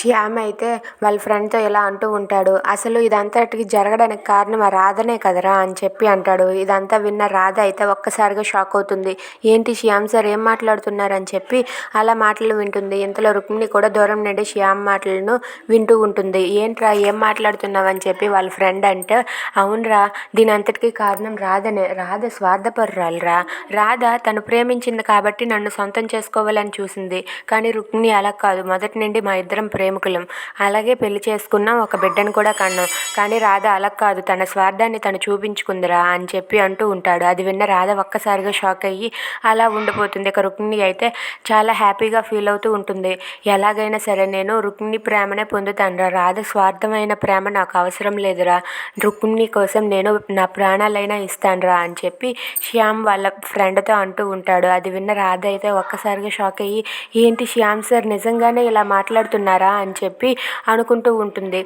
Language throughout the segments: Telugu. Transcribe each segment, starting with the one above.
శ్యామ్ అయితే వాళ్ళ ఫ్రెండ్తో ఇలా అంటూ ఉంటాడు అసలు ఇదంతటికి జరగడానికి కారణం ఆ రాధనే కదరా? అని చెప్పి అంటాడు. ఇదంతా విన్న రాధ అయితే ఒక్కసారిగా షాక్ అవుతుంది. ఏంటి శ్యామ్ సార్ ఏం మాట్లాడుతున్నారు? అని చెప్పి అలా మాటలు వింటుంది. ఇంతలో రుక్మిణి కూడా దూరం నుండి శ్యామ్ మాటలను వింటూ ఉంటుంది. ఏంట్రా ఏం మాట్లాడుతున్నావు? అని చెప్పి వాళ్ళ ఫ్రెండ్ అంటే అవునరా దీని అంతటికీ కారణం రాధనే. రాధ స్వార్థపరురాలురా. రాధ తను ప్రేమించింది కాబట్టి నన్ను సొంతం చేసుకోవాలని చూసింది. కానీ రుక్మిణి అలా కాదు. మొదటి నుండి మా ఇద్దరం ప్రేమ ప్రేమికులం. అలాగే పెళ్ళి చేసుకున్నాం ఒక బిడ్డను కూడా కన్నాం. కానీ రాధ అలా కాదు. తన స్వార్థాన్ని తను చూపించుకుందిరా అని చెప్పి అంటూ ఉంటాడు. అది విన్న రాధ ఒక్కసారిగా షాక్ అయ్యి అలా ఉండిపోతుంది. ఇక రుక్మిణి అయితే చాలా హ్యాపీగా ఫీల్ అవుతూ ఉంటుంది. ఎలాగైనా సరే నేను రుక్మిణి ప్రేమనే పొందుతానురా. రాధ స్వార్థమైన ప్రేమ నాకు అవసరం లేదురా. రుక్మిణి కోసం నేను నా ప్రాణాలైనా ఇస్తానురా అని చెప్పి శ్యామ్ వాళ్ళ ఫ్రెండ్తో అంటూ ఉంటాడు. అది విన్న రాధ అయితే ఒక్కసారిగా షాక్ అయ్యి ఏంటి శ్యామ్ సార్ నిజంగానే ఇలా మాట్లాడుతున్నారా? అని చెప్పి అనుకుంటూ ఉంటుంది.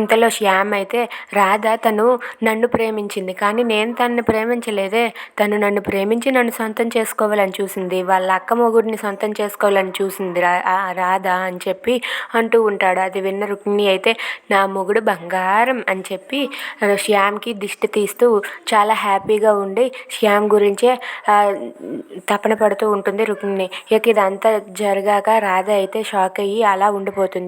ఇంతలో శ్యామ్ అయితే రాధ తను నన్ను ప్రేమించింది. కానీ నేను తనని ప్రేమించలేదే. తను నన్ను ప్రేమించి నన్ను సొంతం చేసుకోవాలని చూసింది. వాళ్ళ అక్క మొగుడిని సొంతం చేసుకోవాలని చూసింది రా రాధ అని చెప్పి అంటూ ఉంటాడు. అది విన్న రుక్మిణి అయితే నా మొగుడు బంగారం అని చెప్పి శ్యామ్కి దిష్టి తీస్తూ చాలా హ్యాపీగా ఉండి శ్యామ్ గురించే తపన పడుతూ ఉంటుంది రుక్మిణి. ఇక ఇదంతా జరిగాక రాధ అయితే షాక్ అయ్యి అలా ఉండిపోతుంది.